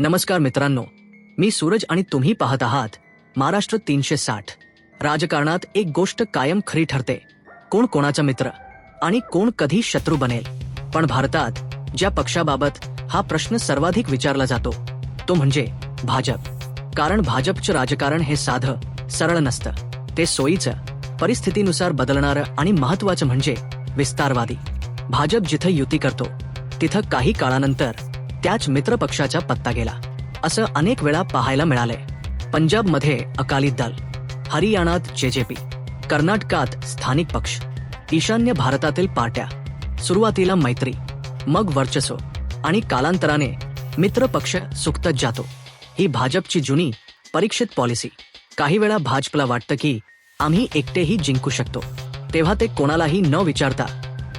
नमस्कार मित्रांनो मी सूरज आणि तुम्ही पाहत आहात महाराष्ट्र तीनशे साठ. राजकारणात एक गोष्ट कायम खरी ठरते कोण कोणाचा मित्र आणि कोण कधी शत्रू बनेल. पण भारतात ज्या पक्षाबाबत हा प्रश्न सर्वाधिक विचारला जातो तो म्हणजे भाजप. कारण भाजपचं राजकारण हे साधं सरळ नसतं. ते सोयीचं परिस्थितीनुसार बदलणारं आणि महत्वाचं म्हणजे विस्तारवादी. भाजप जिथं युती करतो तिथं काही काळानंतर त्याच मित्र पक्षाचा पत्ता गेला. असं अनेक वेळा पाहायला मिळालंय. पंजाबमध्ये अकाली दल हरियाणात जेजेपी कर्नाटकात स्थानिक पक्ष ईशान्य भारतातील पार्ट्या सुरुवातीला मैत्री मग वर्चस्व आणि कालांतराने मित्र पक्ष सुकतच जातो. ही भाजपची जुनी परीक्षित पॉलिसी. काही वेळा भाजपला वाटतं की आम्ही एकटेही जिंकू शकतो. तेव्हा ते कोणालाही न विचारता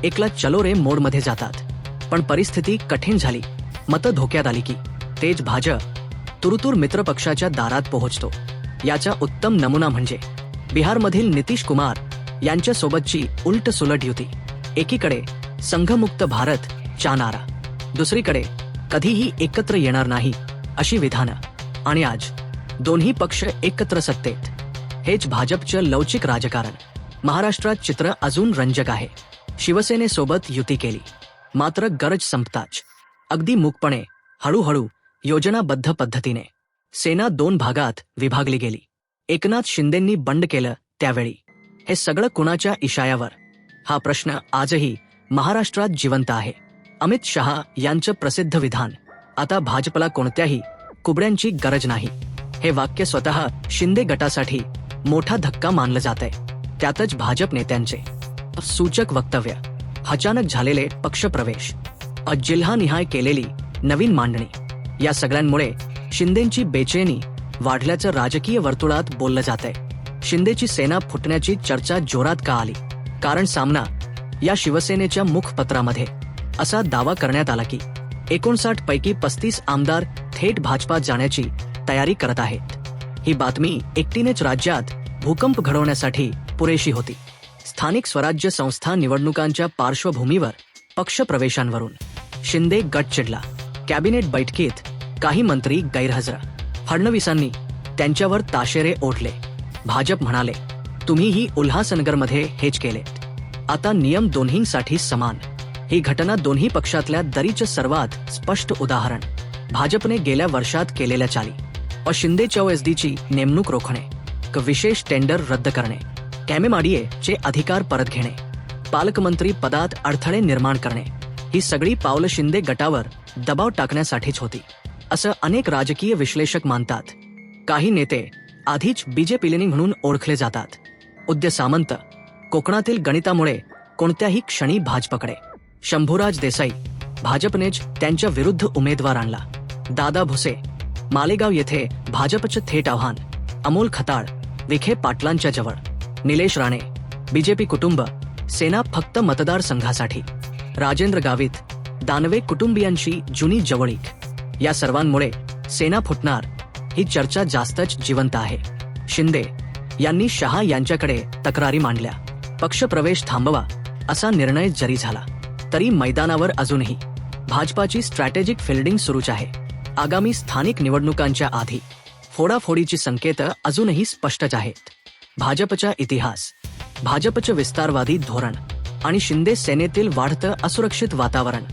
एकला चलो रे मोडमध्ये जातात. पण परिस्थिती कठीण झाली. मतं धोक्यात आली की तेज भाजप तुरुतुर मित्र पक्षाच्या दारात पोहोचतो. याचा उत्तम नमुना म्हणजे बिहारमधील नितीश कुमार यांच्या सोबतची उलट सुलट युती. एकीकडे संघमुक्त भारत चा नारा. दुसरीकडे कधीही एकत्र येणार नाही अशी विधानं. आणि आज दोन्ही पक्ष एकत्र सत्तेत. हेच भाजपचं लवचिक राजकारण. महाराष्ट्रात चित्र अजून रंजक आहे. शिवसेनेसोबत युती केली. मात्र गरज संपताच. अगदी मुकपणे हळूहळू योजनाबद्ध पद्धतीने सेना दोन भागात विभागली गेली. एकनाथ शिंदेंनी बंड केलं त्यावेळी. हे सगळं कुणाच्या इशायावर? हा प्रश्न आजही महाराष्ट्रात जिवंत आहे. अमित शहा यांचं प्रसिद्ध विधान. आता भाजपला कोणत्याही कुबड्यांची गरज नाही. हे वाक्य स्वतः शिंदे गटासाठी मोठा धक्का मानलं जात आहे त्यातच भाजप नेत्यांचे. सूचक वक्तव्य. अचानक झालेले पक्षप्रवेश. जिल्हानिहाय केलेली नवीन मांडणी. या सगळ्यांमुळे शिंदेची बेचैनी वाढल्याचं राजकीय वर्तुळात बोललं जात आहे शिंदेची सेना फुटण्याची चर्चा जोरात का आली? कारण सामना या शिवसेनेच्या मुखपत्रामध्ये असा दावा करण्यात आला की एकोणसाठ पैकी पस्तीस आमदार थेट भाजपात जाण्याची तयारी करत आहेत. ही बातमी एकटीनेच राज्यात भूकंप घडवण्यासाठी पुरेशी होती. स्थानिक स्वराज्य संस्था निवडणुकांच्या पार्श्वभूमीवर पक्षप्रवेशांवरून. शिंदे गट चिडला. कॅबिनेट बैठकीत काही मंत्री गैरहजर. फडणवीसांनी त्यांच्यावर ताशेरे ओढले. भाजप म्हणाले तुम्हीही उल्हासनगरमध्ये हेच केले आता नियम दोन्हींसाठी समान. ही घटना दोन्ही पक्षातल्या दरीचं सर्वात स्पष्ट उदाहरण. भाजपने गेल्या वर्षात केलेल्या चाली. व शिंदे चौएसडीची नेमणूक रोखणे. क विशेष टेंडर रद्द करणे. कॅमेमाडिये चे अधिकार परत घेणे. पालकमंत्री पदात अडथळे निर्माण करणे. ही सगळी पावलं शिंदे गटावर दबाव टाकण्यासाठीच होती असं अनेक राजकीय विश्लेषक मानतात. काही नेते आधीच बीजेपीलेनी म्हणून ओळखले जातात. उद्य सामंत कोकणातील गणितामुळे कोणत्याही क्षणी भाजपकडे. शंभूराज देसाई भाजपनेच त्यांच्या विरुद्ध उमेदवार आणला. दादा भुसे मालेगाव येथे भाजपचं थेट आव्हान अमोल खताळ विखे पाटलांच्या जवळ. निलेश राणे बीजेपी कुटुंब सेना फक्त मतदारसंघासाठी. राजेंद्र गावित दानवे कुटुंबियांशी जुनी जवळीक. या सर्वांमुळे सेना फुटणार ही चर्चा जास्तच जिवंत आहे. शिंदे यांनी शहा यांच्याकडे तक्रारी मांडल्या. पक्षप्रवेश थांबवा असा निर्णय जरी झाला तरी मैदानावर अजूनही भाजपाची स्ट्रॅटेजिक फिल्डिंग सुरूच आहे. आगामी स्थानिक निवडणुकांच्या आधी फोडाफोडीची संकेत अजूनही स्पष्टच आहेत. भाजपचा इतिहास भाजपचं विस्तारवादी धोरण आणि शिंदे सेनेतील वाढतं असुरक्षित वातावरण.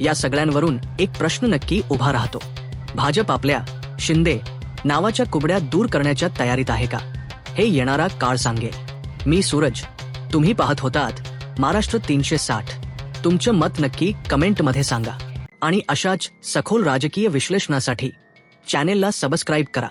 या सगळ्यांवरून एक प्रश्न नक्की उभा राहतो. भाजप आपल्या शिंदे नावाच्या कुबड्या दूर करण्याच्या तयारीत आहे का? हे येणारा काळ सांगेल. मी सूरज तुम्ही पाहत होतात महाराष्ट्र तीनशे साठ. तुमचं मत नक्की कमेंटमध्ये सांगा. आणि अशाच सखोल राजकीय विश्लेषणासाठी चॅनेलला सबस्क्राईब करा.